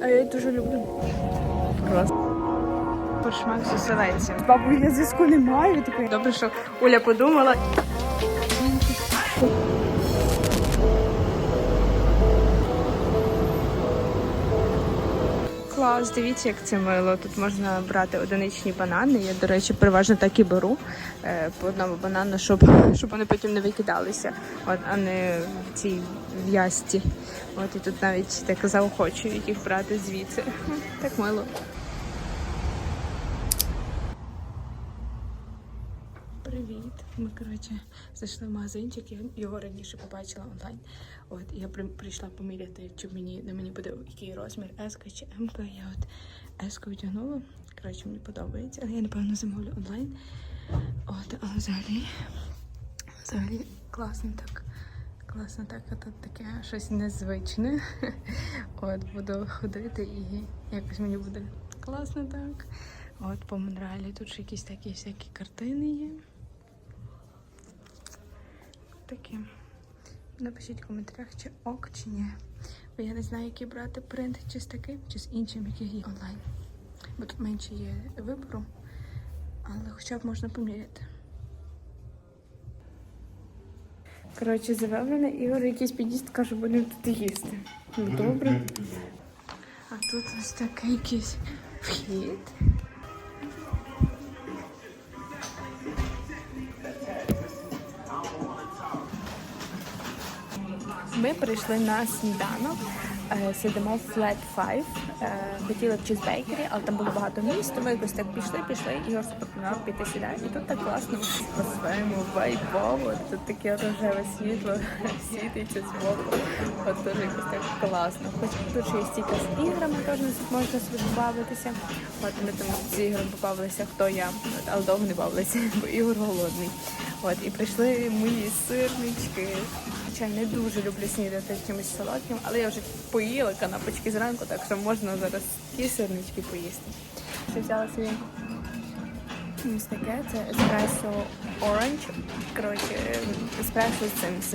А я її дуже люблю. Клас. Пошмак з оселедцем. Бабу, я зв'язку не маю. Такої. Добре, що Оля подумала. Клас, дивіться, як це мило. Тут можна брати одиничні банани. Я, до речі, переважно так і беру е, по одному банану, щоб, щоб вони потім не викидалися, от, а не в цій в'язці. От і тут навіть так заохочують їх брати звідси. Так мило. Привіт. Ми коротше зайшли в магазинчик. Я його раніше побачила онлайн. От я при- прийшла поміряти, чи мені на мені буде який розмір S чи M. Я от S вдягнула. Коротше, мені подобається, але я напевно замовлю онлайн. От, але взагалі, взагалі класно так. Класно так, тут таке щось незвичне. От буду ходити і якось мені буде класно так. От по Монреалі тут ще якісь такі всякі картини є. Такі. Напишіть в коментарях, чи ок, чи ні. Бо я не знаю, який брати принт, чи з таким, чи з іншим, який є онлайн. Бо тут менше є вибору, але хоча б можна поміряти. Коротше, завел мене Ігор якийсь під'їзд, каже, будемо тут їсти. Ну добре. А тут ось такий якийсь вхід. Ми прийшли на сніданок. е, Сидимо в Flat Five. Е, Хотіли в чізбейкері, але там було багато місць, тому якось так пішли, пішли, і Ігор запропонував піти сюди. І тут так класно по-своєму вайбово. Тут таке рожеве світло світиться з боку. От дуже якось так класно. Хоч тут ще є стільки з іграми, теж можна собі побавитися. От ми там з ігром побавилися, хто я, але довго не бавилися, бо Ігор голодний. От і прийшли мої сирнички. Хоча не дуже люблю снідати чимось солодким, але я вже поїла канапочки зранку, так що можна зараз ті сирнички поїсти. Що взяла собі ось таке, це еспресо оранж. Коротше, еспресо з цим з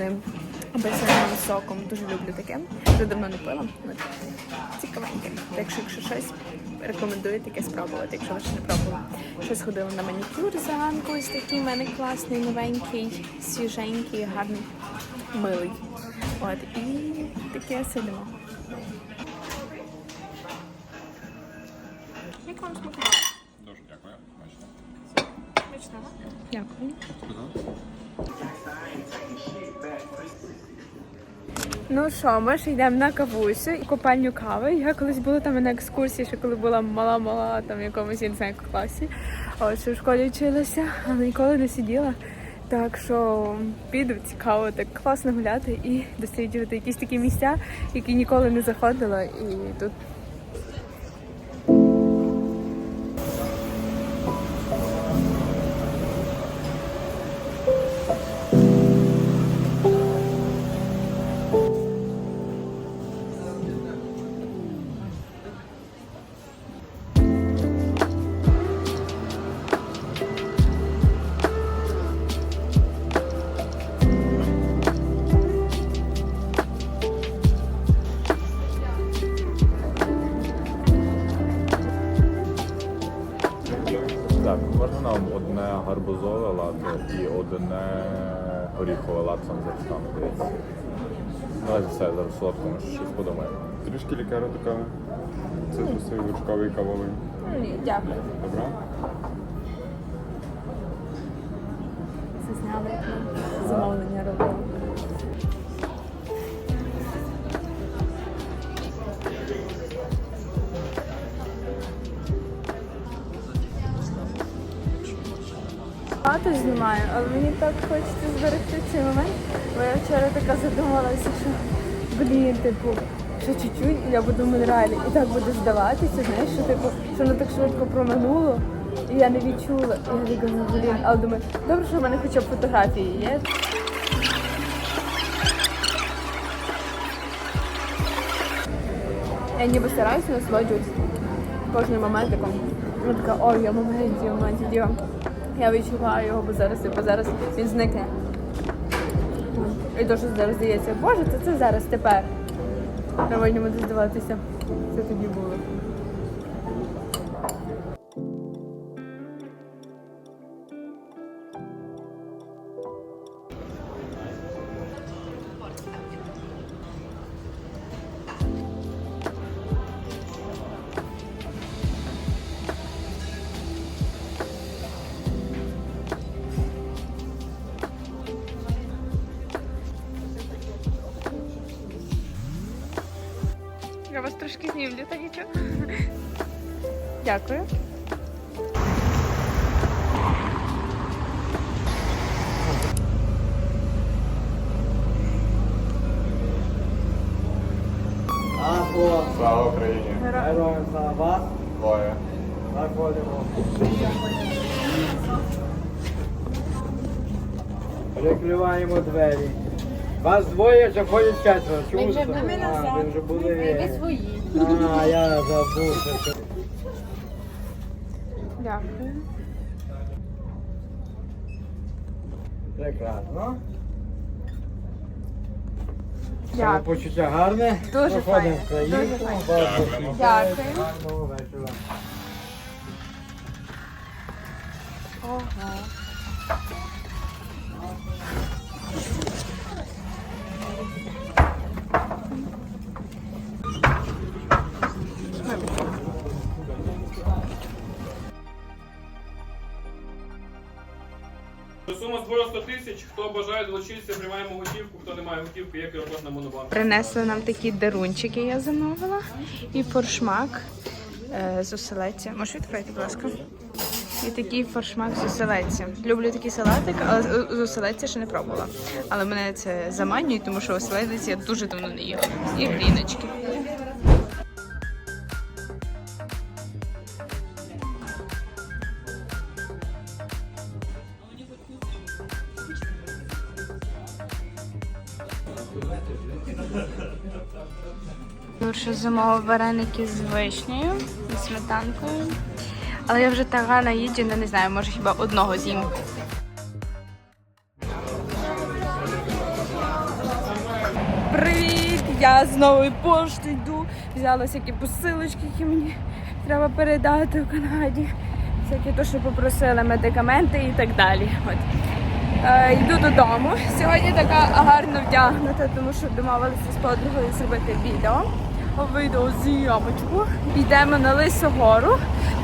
апельсиновим соком. Дуже люблю таке. Вже давно не пила. Цікавеньке. Так що, якщо щось рекомендую таке спробувати, якщо ви ще не пробували. Ще сходила на манікюр зранку, ось такий в мене класний, новенький, свіженький, гарний, милий. От, і таке сидимо. Як вам смакувало? Дуже дякую. Бачите. Смачного. Дякую. Ну що, ми ж йдемо на кавусю і купальню кави. Я колись була там на екскурсії, ще коли була мала-мала, там в якомусь я не знаю, класі. От що в школі вчилася, але ніколи не сиділа. Так що піду цікаво, так класно гуляти і досліджувати якісь такі місця, які ніколи не заходила. І тут одне горіхове зараз там запусками, дивіться. за все, зараз солодко, ми ще щось подумаємо. Трішки лікару така цитрусовий, лучковий, кавовий. ні, дякую. Добре? Це зняли замовлення але мені так хочеться зберегти цей момент, бо я вчора така задумалася, що блін, типу, що чуть-чуть і я буду в Монреалі. І так буде здаватися, знаєш, що типу, що воно так швидко проминуло, і я не відчула. І я думаю, блін, але думаю, добре, що в мене хоча б фотографії є. Я ніби стараюся насолоджуватися кожним моментиком. Я така, ой, я моменті, моменті діва. Я відчуваю його, бо зараз, бо зараз він зникне. І то, що зараз здається, боже, це, це зараз, тепер. Я потім здаватися. Це тоді було. Дякую. Слава Україні! героям слава, Двоє. заходимо. Прикриваємо двері. Вас двоє, заходять четверо. Чому? Ми вже були а, ви вже були. Свої. А, я забув. що. Дякую. Прекрасно. Дякую. Почуття гарне. Дуже файне, дуже файне. Дякую. Ого. Сума збору 100 тисяч. Хто бажає долучитися, приймаємо готівку. Хто не має готівки, є QR-код на монобанк. Принесли нам такі дарунчики, я замовила. І форшмак е, з оселедця. Можеш відкрити, будь ласка? І такий форшмак з оселедця. Люблю такий салатик, але з- оселедця ще не пробувала. Але мене це заманює, тому що оселедець я дуже давно не їла. І гріночки. Юрша замовив вареники з вишнею і сметанкою. Але я вже така наїджена, не знаю, може хіба одного з'їм. Привіт! Я з нової пошти йду. Взяла всякі посилочки, які мені треба передати в Канаді. Всякі то, що попросили, медикаменти і так далі. От. Е, йду додому. Сьогодні така гарно вдягнута, тому що домовилися з подругою зробити відео. Відео зйомочку. Йдемо на Лису гору.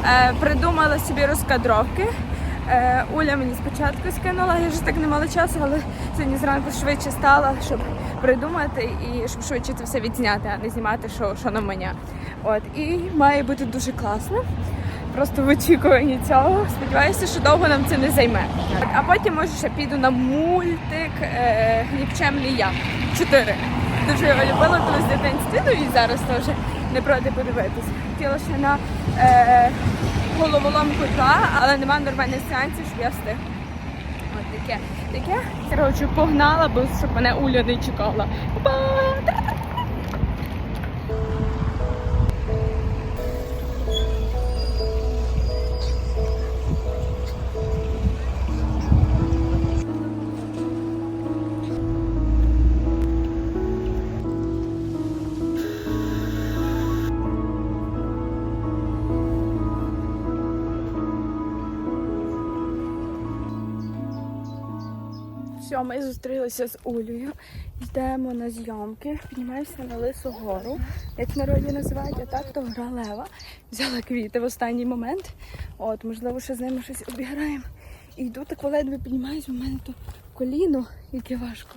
Е, придумала собі розкадровки. Е, Уля мені спочатку скинула, я вже так не мала часу, але сьогодні зранку швидше стала, щоб придумати і щоб швидше це все відзняти, а не знімати, що, що на мене. От і має бути дуже класно. Просто в очікуванні цього. Сподіваюся, що довго нам це не займе. А потім може ще піду на мультик е, Нікчемний я. Чотири. Дуже його любила колись в дитинстві, ну і зараз теж не проти подивитися. Хотіла ще на е, головоломку 2, але нема нормальних сеансів, щоб я встигла. От таке, таке. Коротше, погнала, бо щоб мене Уля не чекала. Па-па! Все, ми зустрілися з Улею. Йдемо на зйомки, піднімаємося на Лису гору, як народі називають, а так то гора Лева. Взяла квіти в останній момент. От, можливо, ще з ними щось обіграємо. І йду так ледве піднімаюсь, у мене то коліно, яке важко,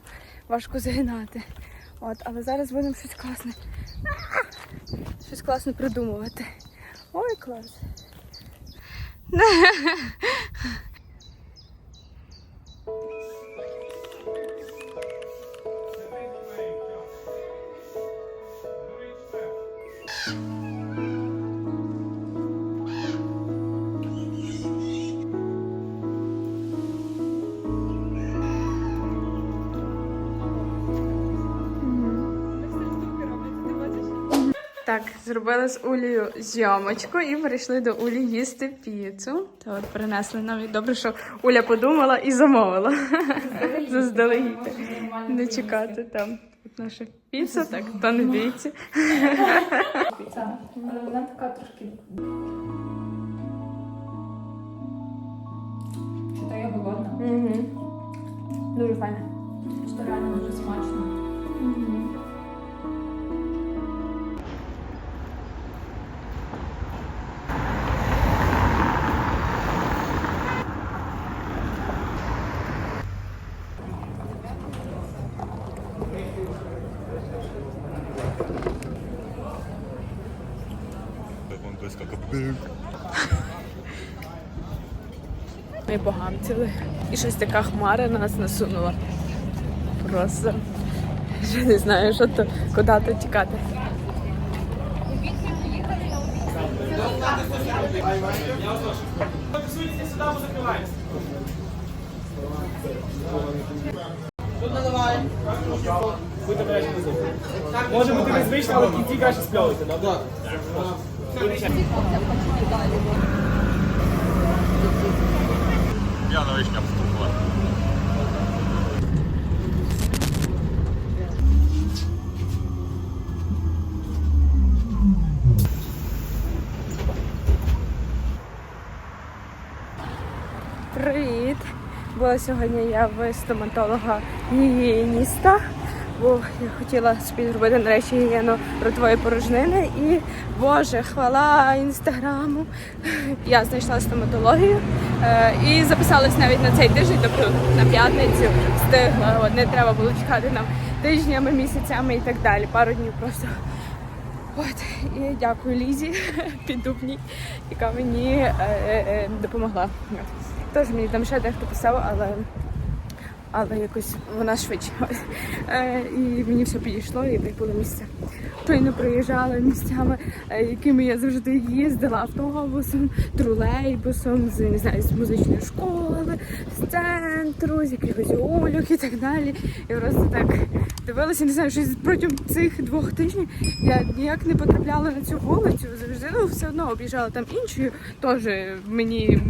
важко загинати. От, але зараз будемо щось класне. Щось класне придумувати. Ой, клас. Так, зробили з Улею зйомочку і прийшли до Улі їсти піцу. То от принесли нам і добре, що Уля подумала і замовила. Заздалегідь. Не чекати там. наша піца, так, то не дивіться. Але вона така трошки. Чи то я голодна? Дуже файно. Чи то реально дуже смачно? Ми погамціли. І щось така хмара нас насунула. Просто вже не знаю, що то, куди то тікати. Може бути незвично, але в кінці краще спльовуйте, добре? П'яна вишня вступила. Привіт! Була сьогодні я в стоматолога гігієніста, бо я хотіла собі зробити нарешті гігієну ротової порожнини. І Боже, хвала інстаграму. Я знайшла стоматологію е, і записалась навіть на цей тиждень, тобто на п'ятницю встигла. От, не треба було чекати нам тижнями, місяцями і так далі. Пару днів просто. От і дякую Лізі піддубній, яка мені е, е, допомогла. От. Теж мені там ще дехто писав, але, але якось вона швидше. Е, і мені все підійшло, і так було місце. То й не проїжджала місцями, е, якими я завжди їздила автобусом, тролейбусом, з не знаю, з музичної школи, з центру, з якихось ольок і так далі. І просто так дивилася, не знаю, щось протягом цих двох тижнів я ніяк не потрапляла на цю вулицю. Завжди ну, все одно об'їжджала там іншою, теж мені,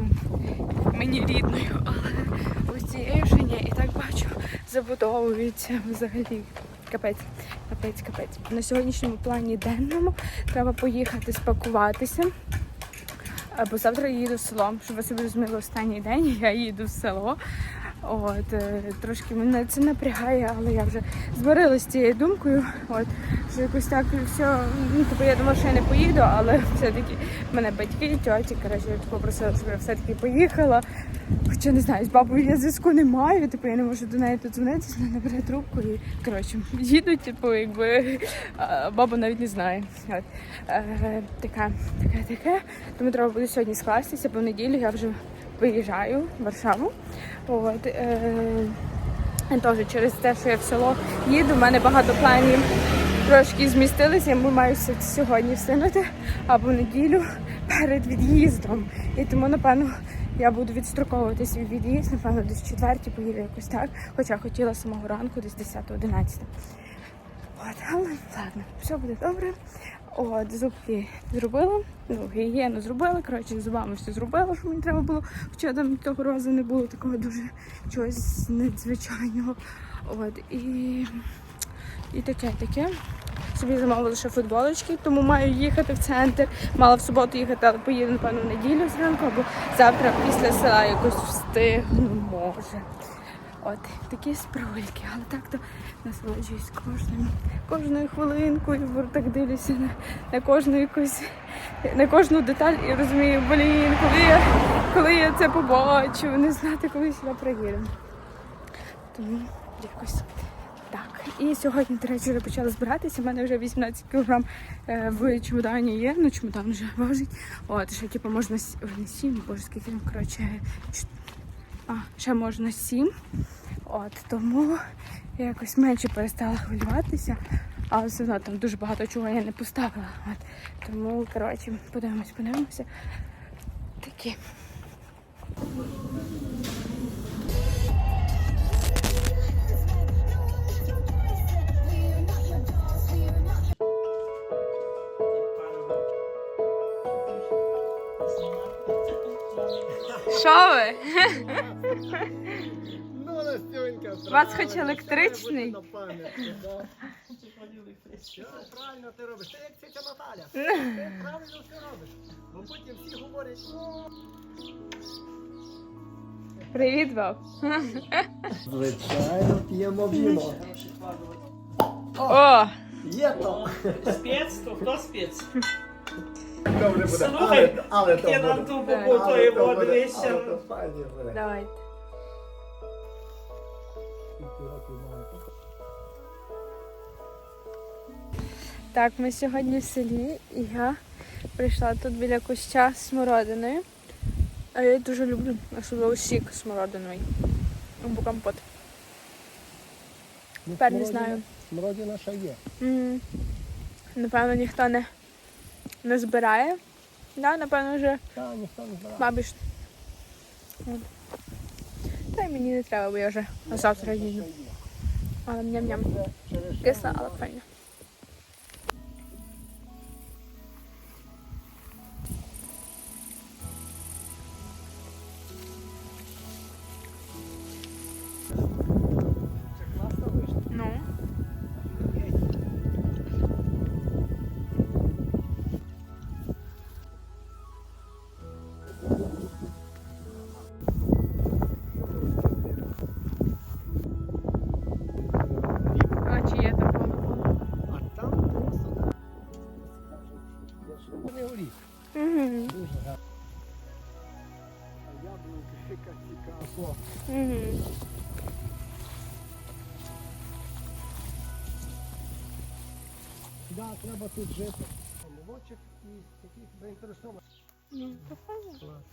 мені рідною, але ось цією ще ні. І так забудовується взагалі. Капець, капець, капець. На сьогоднішньому плані денному треба поїхати спакуватися. Бо завтра я їду в село, щоб ви собі розуміли останній день, я їду в село. От, е, трошки мене це напрягає, але я вже збирилася з цією думкою. От, якось так все. Ну, типу, я думала, що я не поїду, але все-таки мене батьки, тьоті, коротше, попросили, щоб я все-таки поїхала. Хоча не знаю, з бабою я зв'язку не маю, типу я не можу до неї додзвонитися, вона не бере трубку і коротше їду, типу, якби баба навіть не знає. От. Е, таке, таке, таке. Тому треба буде сьогодні скластися, бо в неділю я вже виїжджаю в Варшаву. От, е, Теж через те, що я в село їду, в мене багато планів трошки змістилися, я маю сьогодні встигнути або в неділю перед від'їздом. І тому, напевно, я буду відстроковувати свій від'їзд, напевно, десь в четвертій поїду якось так. Хоча хотіла самого ранку, десь 10-11. От, але ладно, все буде добре. От, зубки зробила, ну, гігієну зробила, коротше, зубами все зробила, що мені треба було. Хоча там того разу не було такого дуже чогось надзвичайного. От, і, і таке, таке. Собі замовила ще футболочки, тому маю їхати в центр. Мала в суботу їхати, але поїду, напевно, в неділю зранку, або завтра після села якось встигну, може. От такі справульки, але так то насолоджуюсь кожним, кожною хвилинкою, так дивлюся на, на кожну якусь, на кожну деталь і розумію, блін, коли я, коли я це побачу, не знати, коли сюди приїду. Тому якось так. І сьогодні, до речі, вже почала збиратися. У мене вже 18 кг в чемодані є, ну чемодан вже важить. От, ще типу можна ой, не 7, боже, скільки коротше, а, ще можна 7. От, тому я якось менше перестала хвилюватися, але все одно там дуже багато чого я не поставила. От, тому, коротше, подивимось, подивимося. Такі. Що ви? Ну, Настюнька, вас хоч електричний? на пам'ять, да? Все правильно ти робиш. Ти як ця Наталя. Ти правильно все робиш. Бо потім всі говорять, о, Привіт, баб. Звичайно, п'ємо віно. О! Є то. Спец, то хто спец? Добре буде. Слухай, Але, але то Я буде. нам тупо по Але то буде. Але то файно буде. Давайте. Так, ми сьогодні в селі, і я прийшла тут біля куща з смородиною. А я дуже люблю, особливо сік смородиновий. Або компот. Тепер не знаю. Смородина ще є. М, Напевно, ніхто не, не збирає. Да, напевно, вже Та, ніхто не знає. бабіш. От. Та й мені не треба, бо я вже на завтра їду. Але ням-ням. Кисла, але файно. Угу. Да, треба тут жити. Молочок і таких заінтересованих. Ну, то Thank Клас,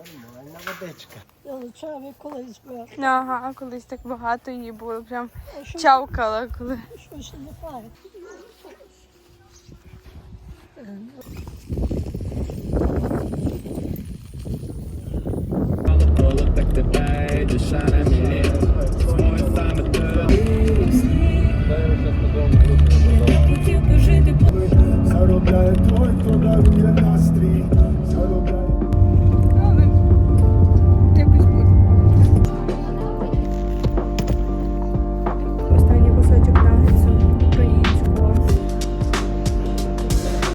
Нормальна водичка. Яличаві колись була. Ага, колись так багато її було, прям що, чавкала коли. Що ще не парить? Заробляє твой, то дарує настрій.